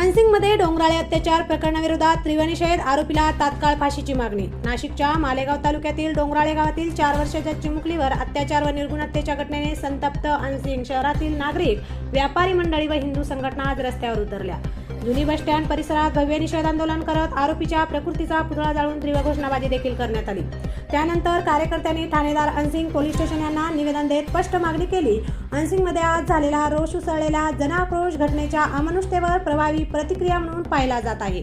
अनसिंगमध्ये डोंगराळे अत्याचार प्रकरणाविरोधात त्रिवेणीशेत आरोपीला तात्काळ फाशीची मागणी. नाशिकच्या मालेगाव तालुक्यातील डोंगराळे गावातील चार वर्षाच्या चिमुकलीवर अत्याचार व निर्गुण हत्येच्या घटनेने संतप्त अनसिंग शहरातील नागरिक व्यापारी मंडळी व हिंदू संघटना आज रस्त्यावर उतरल्या. जुनी बस स्टँड परिसरात भव्य निषेध आंदोलन करत आरोपीच्या प्रकृतीचा पुतळा जाळून तीव्र घोषणाबाजी देखील करण्यात आली. त्यानंतर कार्यकर्त्यांनी ठाणेदार अनसिंग पोलीस स्टेशन यांना निवेदन देत स्पष्ट मागणी केली. अनसिंगमध्ये आज झालेला रोष उसळलेला जनाक्रोश घटनेच्या अमानुषतेवर प्रभावी प्रतिक्रिया म्हणून पाहिला जात आहे.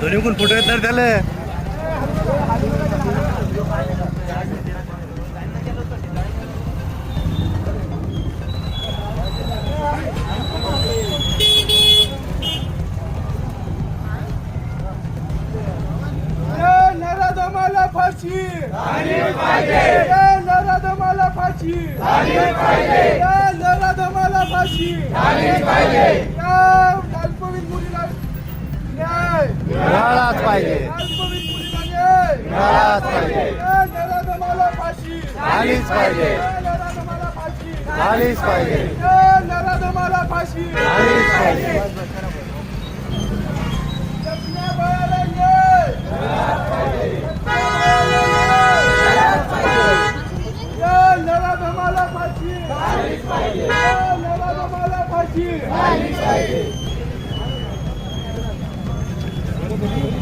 दोन्ही कोण फोटो येतात त्याला. या नराधमाला फाशी. फाशी. पाहिजे. अल्पवयीन मुलीला न्याय मिळालाच पाहिजे. या नराधमाला फाशी झालीच पाहिजे. या नराधमाला फाशी झालीच पाहिजे. या नराधमाला फाशी झालीच पाहिजे. जगण्या बाळाला न्याय या नराधमाला फाशी या नराधमाला फाशी या नराधमाचं करायचं काय या नराधमाचं करायचं काय नराधमाला फाशी आलीच पाहिजे नराधमाला फाशी आलीच